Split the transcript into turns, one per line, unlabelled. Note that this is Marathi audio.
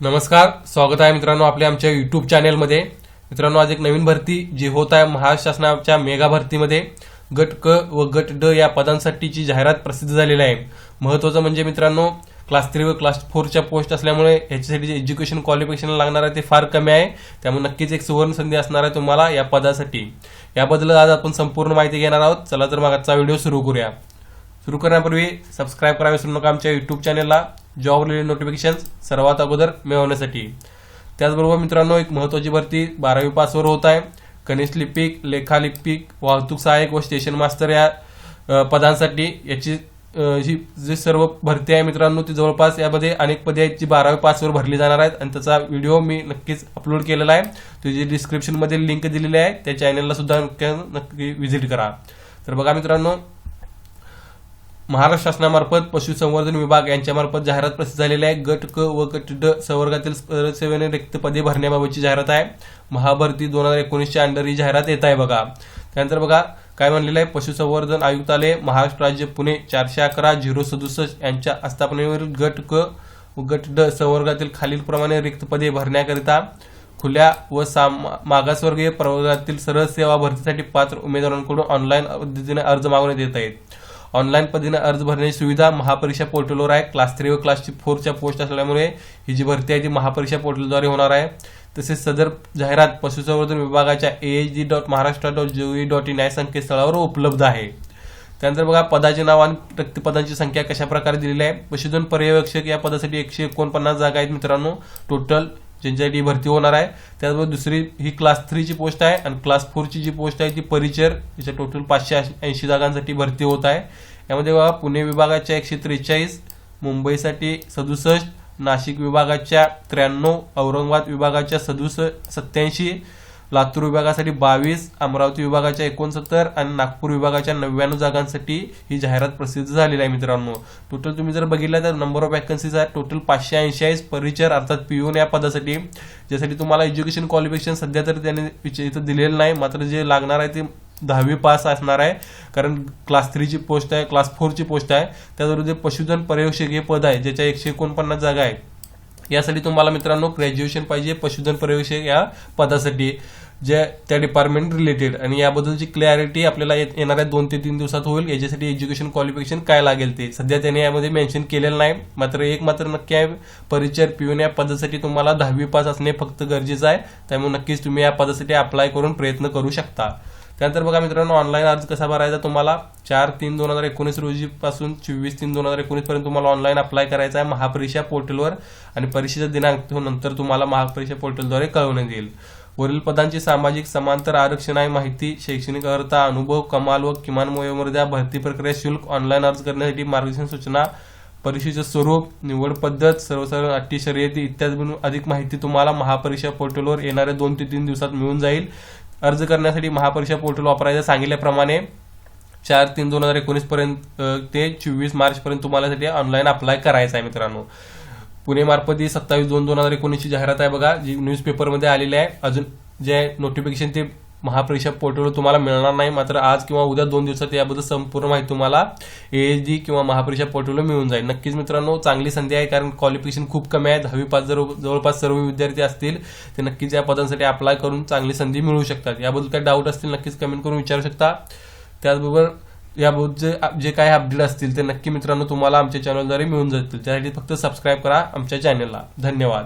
नमस्कार स्वागत आहे मित्रांनो आपल्या आमच्या युट्यूब चॅनेलमध्ये मित्रांनो आज एक नवीन भरती जी होत आहे महाराष्ट्र शासनाच्या मेगा भरतीमध्ये. गट क व गट ड या पदांसाठीची जाहिरात प्रसिद्ध झालेली आहे. महत्वाचं म्हणजे मित्रांनो क्लास थ्री व क्लास फोरच्या पोस्ट असल्यामुळे याच्यासाठी जे एज्युकेशन क्वालिफिकेशन लागणार आहे ते फार कमी आहे. त्यामुळे नक्कीच एक सुवर्ण संधी असणार आहे तुम्हाला या पदासाठी. याबद्दल आज आपण संपूर्ण माहिती घेणार आहोत. चला तर मग आजचा व्हिडिओ सुरू करूया. सुरू करण्यापूर्वी सबस्क्राईब करावे विसरू नका आमच्या युट्यूब चॅनलला जॉब रिलेटेड नोटिफिकेशन सर्वात अगोदर मिळवण्यासाठी. त्याचबरोबर मित्रांनो एक महत्वाची भरती बारावी पासवर होत आहे. कनिष्ठ लिपिक लेखालिपिक वाहतूक सहाय्यक व स्टेशन मास्तर या पदांसाठी याची जी ही जी सर्व भरती आहे मित्रांनो ती जवळपास यामध्ये अनेक पदे आहेत जी बारावी पासवर भरली जाणार आहेत. आणि त्याचा व्हिडिओ मी नक्कीच अपलोड केलेला आहे. त्याची डिस्क्रिप्शनमध्ये लिंक दिलेली आहे. त्या चॅनलला सुद्धा नक्की नक्की व्हिजिट करा. तर बघा मित्रांनो महाराष्ट्र शासनामार्फत पशुसंवर्धन विभाग यांच्यामार्फत जाहिरात प्रसिद्ध झालेली आहे. गट क व गट ड संवर्गातील सेवेने रिक्त पदे भरण्याबाबतची जाहिरात आहे. महाभरती दोन हजार एकोणीसच्या अंडर ही जाहिरात येत आहे बघा. त्यानंतर बघा काय म्हणलेलं आहे? पशुसंवर्धन आयुक्तालय महाराष्ट्र राज्य पुणे चारशे अकरा झिरो सदुसष्ट यांच्या आस्थापनेवरील गट क व गट ड संवर्गातील खालीलप्रमाणे रिक्त पदे भरण्याकरिता खुल्या व साम मागासवर्गीय प्रवर्गातील सरळ सेवा भरतीसाठी पात्र उमेदवारांकडून ऑनलाईन पद्धतीने अर्ज मागवण्यात येत आहेत. ऑनलाईन पद्धतीने अर्ज भरण्याची सुविधा महापरीक्षा पोर्टलवर आहे. क्लास थ्री व क्लास फोरच्या पोस्ट असल्यामुळे ही जी भरती आहे ती महापरीक्षा पोर्टलद्वारे होणार आहे. तसेच सदर जाहिरात पशुसंवर्धन विभागाच्या H D dot Maharashtra dot GOE dot in या संकेतस्थळावर उपलब्ध आहे. त्यानंतर बघा पदाचे नाव आणि रिक्तपदांची संख्या कशा प्रकारे दिलेली आहे? पशुधन पर्यवेक्षक या पदासाठी एकशे एकोणपन्नास जागा आहेत मित्रांनो. टोटल ज्यांच्यासाठी भरती होणार आहे. त्याचबरोबर दुसरी ही क्लास थ्रीची पोस्ट आहे आणि क्लास फोरची जी पोस्ट आहे ती परिचर याच्या टोटल पाचशे ऐंशी जागांसाठी भरती होत आहे. यामध्ये बघा पुणे विभागाच्या एकशे त्रेचाळीस मुंबईसाठी सदुसष्ट नाशिक विभागाच्या त्र्याण्णव औरंगाबाद विभागाच्या सदुस सत्याऐंशी लातूर विभागासाठी बावीस अमरावती विभागाच्या एकोणसत्तर आणि नागपूर विभागाच्या नव्याण्णव जागांसाठी ही जाहिरात प्रसिद्ध झालेली आहे मित्रांनो. टोटल तुम्ही जर बघितलं तर नंबर ऑफ वॅकन्सीज आहे टोटल पाचशे ऐंशी परिचर अर्थात पिओन या पदासाठी. ज्यासाठी तुम्हाला एज्युकेशन क्वालिफिकेशन सध्या तर त्याने इथं दिलेलं नाही. मात्र जे लागणार आहे ते दहावी पास असणार आहे. कारण क्लास थ्रीची पोस्ट आहे क्लास फोरची पोस्ट आहे. त्याचबरोबर जे पशुधन पर्यवेक्षक हे पद आहे ज्याच्या एकशे एकोणपन्नास जागा आहे यासाठी तुम्हाला मित्रांनो ग्रॅज्युएशन पाहिजे पशुधन पर्यवेक्षक या पदासाठी. जे त्या डिपार्टमेंट रिलेटेड आणि याबद्दलची क्लॅरिटी आपल्याला येत- येणाऱ्या दोन ते तीन दिवसात होईल. याच्यासाठी एज्युकेशन क्वालिफिकेशन काय लागेल ते? सध्या त्याने यामध्ये मेन्शन केलेलं नाही. मात्र एक मात्र नक्की आहे. परिचय पिऊन या पदासाठी तुम्हाला दहावी पास असणे फक्त गरजेचं आहे. त्यामुळे नक्कीच तुम्ही या पदासाठी अप्लाय करून प्रयत्न करू शकता. त्यानंतर बघा मित्रांनो ऑनलाईन अर्ज कसा भरायचा तुम्हाला? चार तीन दोन हजार एकोणीस रोजी पासून चोवीस तीन दोन हजार एकोणीस पर्यंत तुम्हाला ऑनलाईन अप्लाय करायचा आहे महापरीक्षा पोर्टलवर आणि परीक्षेचा दिनांक नंतर तुम्हाला महापरीक्षा पोर्टलद्वारे कळवण्यात येईल. वरील पदांची सामाजिक समांतर आरक्षण आहे माहिती शैक्षणिक अर्हता अनुभव कमाल व किमान वयोमर्यादा भरती प्रक्रिया शुल्क ऑनलाईन अर्ज करण्यासाठी मार्गदर्शन सूचना परीक्षेचे स्वरूप निवड पद्धत सर्वसाधारण अटी शर्यती इत्यादी अधिक माहिती तुम्हाला महापरीक्षा पोर्टलवर येणाऱ्या दोन ते तीन दिवसात मिळून जाईल. अर्ज करण्यासाठी महापरीक्षा पोर्टल वापरायचं सांगितल्याप्रमाणे चार तीन दोन हजार एकोणीस पर्यंत ते चोवीस मार्च पर्यंत तुम्हाला साठी ऑनलाईन अप्लाय करायचं आहे मित्रांनो. पुणे मार्फत ही सत्तावीस दोन दोन हजार एकोणीसची जाहिरात आहे बघा जी न्यूजपेपरमध्ये आलेली आहे. अजून जे नोटिफिकेशन ते महापरीक्षा पोर्टलवर तुम्हाला मिळणार नाही. मात्र आज किंवा उद्या दोन दिवसात याबद्दल संपूर्ण माहिती तुम्हाला एच डी किंवा महापरीक्षा पोर्टलवर मिळून जाईल. नक्कीच मित्रांनो चांगली संधी आहे कारण क्वालिफिकेशन खूप कमी आहे दहावी पास जर जवळपास सर्व विद्यार्थी असतील ते नक्कीच या पदांसाठी अप्लाय करून चांगली संधी मिळू शकतात. याबद्दल काही डाऊट असतील नक्कीच कमेंट करून विचारू शकता. त्याचबरोबर याबद्दल जे जे काही अपडेट असतील ते नक्की मित्रांनो तुम्हाला आमच्या चॅनलद्वारे मिळून जातील. त्यासाठी फक्त सबस्क्राईब करा आमच्या चॅनलला धन्यवाद.